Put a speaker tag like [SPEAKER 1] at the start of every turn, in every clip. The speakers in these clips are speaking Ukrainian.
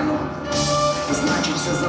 [SPEAKER 1] шалено, значить все за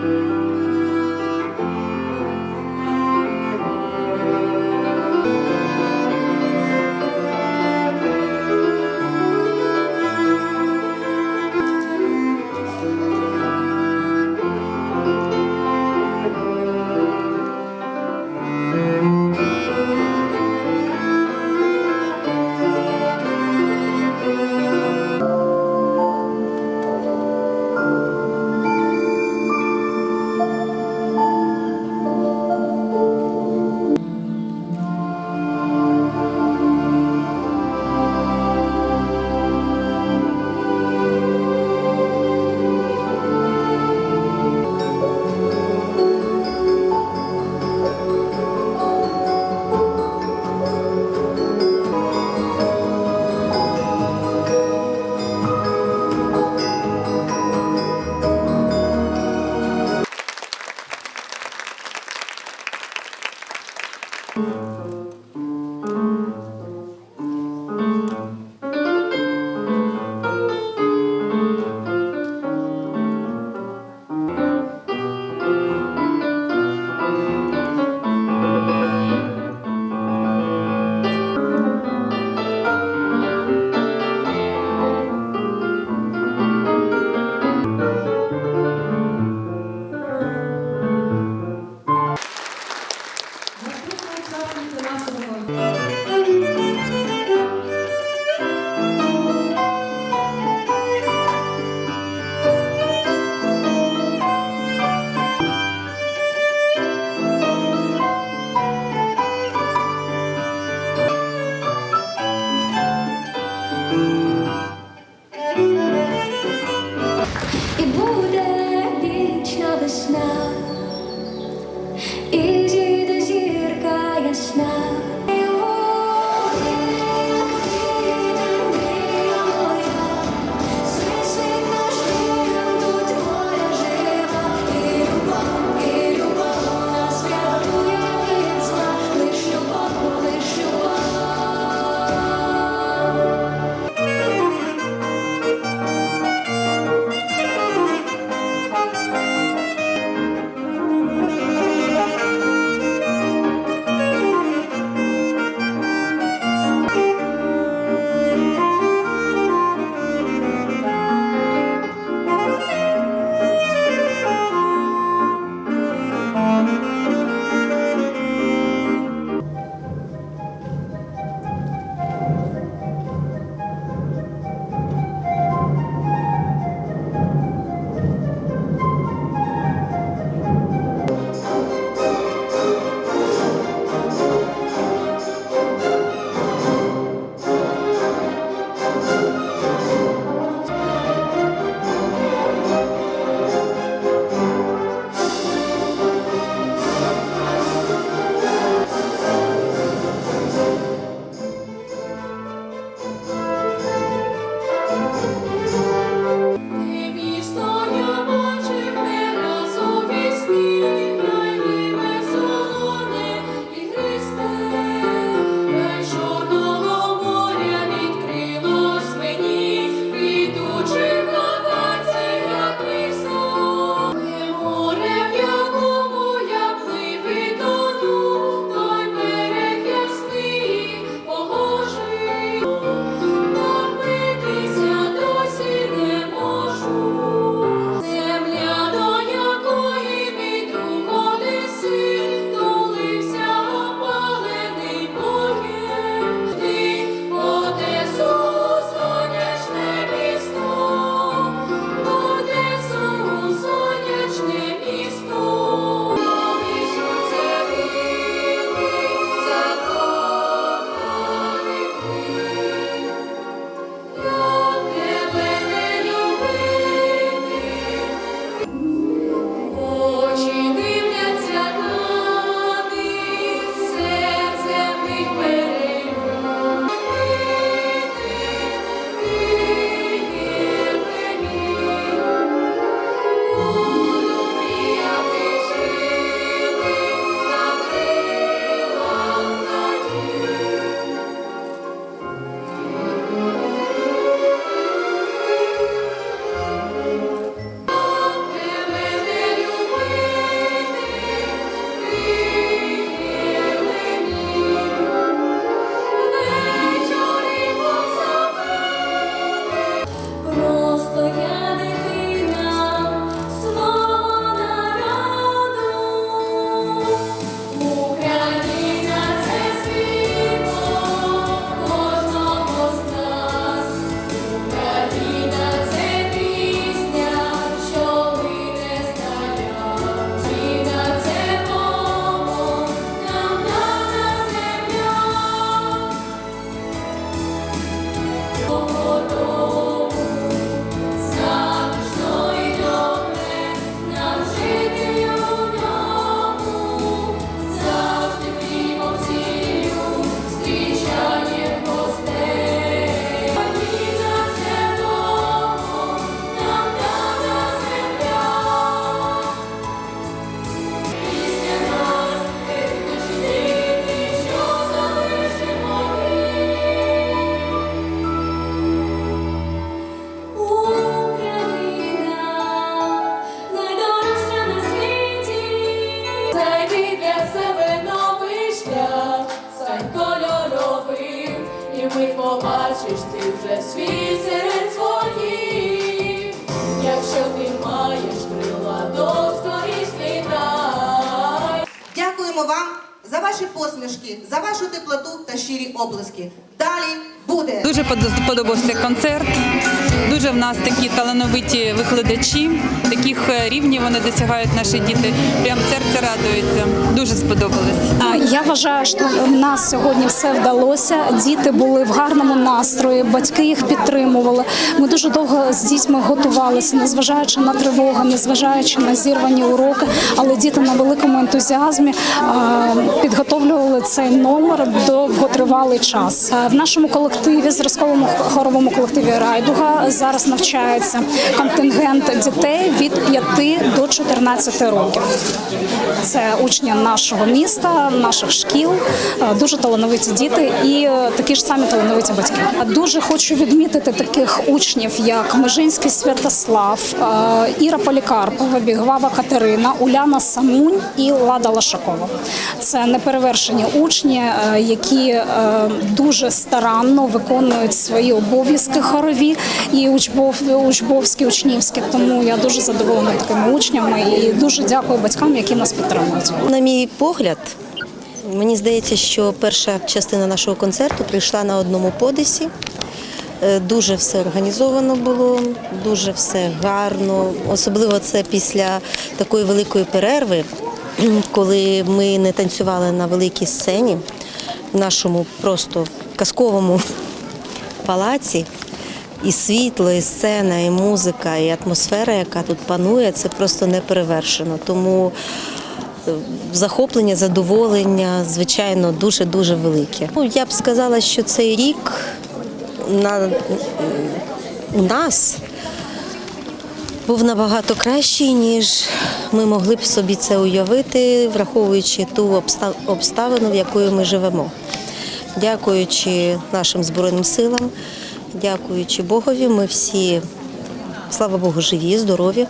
[SPEAKER 2] Thank
[SPEAKER 3] you. Herzlich für Nachbarn.
[SPEAKER 4] І
[SPEAKER 2] побачиш ти вже світ серед своїх. Якщо ти маєш крила, то скоріш літай.
[SPEAKER 3] Дякуємо вам за ваші посмішки, за вашу теплоту та щирі облиски. Буде.
[SPEAKER 5] Дуже подо- сподобався концерт. Дуже в нас такі талановиті викладачі, таких е, рівнів вони досягають наші діти. Прям серце радується. Дуже сподобалось.
[SPEAKER 6] А, Я вважаю, що в нас сьогодні все вдалося. Діти були в гарному настрої, батьки їх підтримували. Ми дуже довго з дітьми готувалися, незважаючи на тривогу, незважаючи на зірвані уроки. Але діти на великому ентузіазмі підготовлювали цей номер довготривалий час. В нашому колективі, зразковому хоровому колективі Райдуга, зараз навчається контингент дітей від 5 до 14 років. Це учні нашого міста, наших шкіл, е, дуже талановиті діти і е, такі ж самі талановиті батьки. Дуже хочу відмітити таких учнів, як Межинський Святослав, е, Іра Полікарпова, Бігвава Катерина, Уляна Самунь і Лада Лашакова. Це неперевершені учні, які дуже старанно виконують свої обов'язки хорові і учбов- учбовські, учнівські. Тому я дуже задоволена такими учнями і дуже дякую батькам, які нас підтримують.
[SPEAKER 7] На мій погляд, мені здається, що перша частина нашого концерту прийшла на одному подисі. Е, Дуже все організовано було, дуже все гарно. Особливо це після такої великої перерви, коли ми не танцювали на великій сцені в нашому просто казковому палаці. І світло, і сцена, і музика, і атмосфера, яка тут панує, це просто не перевершено. Тому е, захоплення, задоволення, звичайно, дуже дуже велике. Ну, я б сказала, що цей рік на у нас був набагато кращий, ніж ми могли б собі це уявити, враховуючи ту обста- обставину, в якої ми живемо. Дякуючи нашим Збройним силам, дякуючи Богові, ми всі, слава Богу, живі, здорові,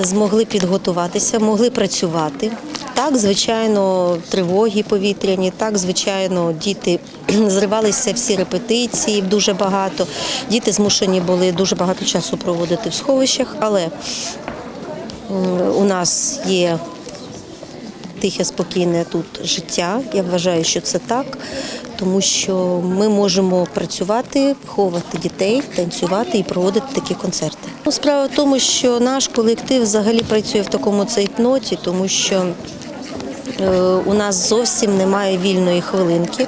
[SPEAKER 7] змогли підготуватися, могли працювати. Так, звичайно, тривоги повітряні, так, звичайно, діти зривалися всі репетиції дуже багато. Діти змушені були дуже багато часу проводити в сховищах, але у нас є тихе, спокійне тут життя. Я вважаю, що це так, тому що ми можемо працювати, виховувати дітей, танцювати і проводити такі концерти. Ну, Справа в тому, що наш колектив взагалі працює в такому цейтноті, тому що У нас зовсім немає вільної хвилинки.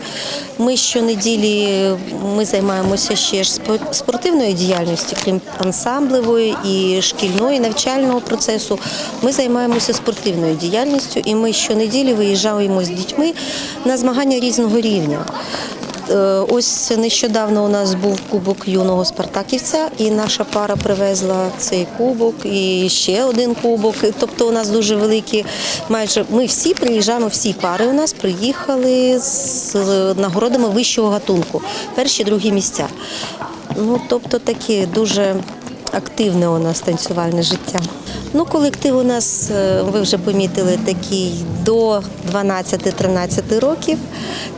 [SPEAKER 7] Ми щонеділі ми займаємося ще ж спо- спортивною діяльністю, крім ансамблевої і шкільної навчального процесу. Ми займаємося спортивною діяльністю, і ми щонеділі виїжджаємо з дітьми на змагання різного рівня. Е, Ось нещодавно у нас був кубок юного спартаківця, і наша пара привезла цей кубок і ще один кубок. Тобто у нас дуже великі, майже ми всі приїжджаємо, всі пари у нас приїхали з нагородами вищого гатунку, перші, другі місця. Ну тобто такі дуже активне у нас танцювальне життя. Ну, колектив у нас, е, ви вже помітили, такий до 12-13 років.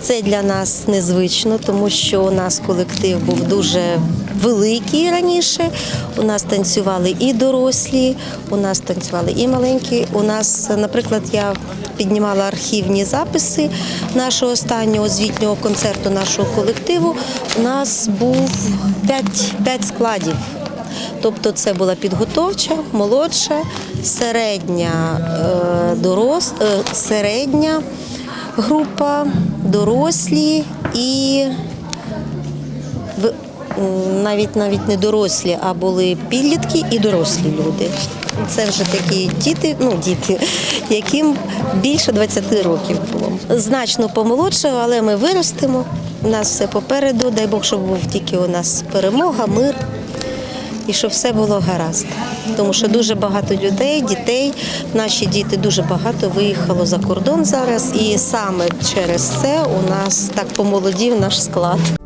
[SPEAKER 7] Це для нас незвично, тому що у нас колектив був дуже великий раніше. У нас танцювали і дорослі, у нас танцювали і маленькі. У нас, наприклад, я піднімала архівні записи нашого останнього звітнього концерту нашого колективу. У нас був 5, 5 складів. Тобто це була підготовча, молодша, середня, е, дорос, е, середня група, дорослі і навіть навіть не дорослі, а були підлітки і дорослі люди. Це вже такі діти, ну діти, яким більше 20 років було. Значно помолодше, але ми виростемо. У нас все попереду. Дай Бог, щоб був тільки у нас перемога, мир і щоб все було гаразд. Тому що дуже багато людей, дітей, наші діти дуже багато виїхало за кордон зараз, і саме через це у нас так помолодів наш склад.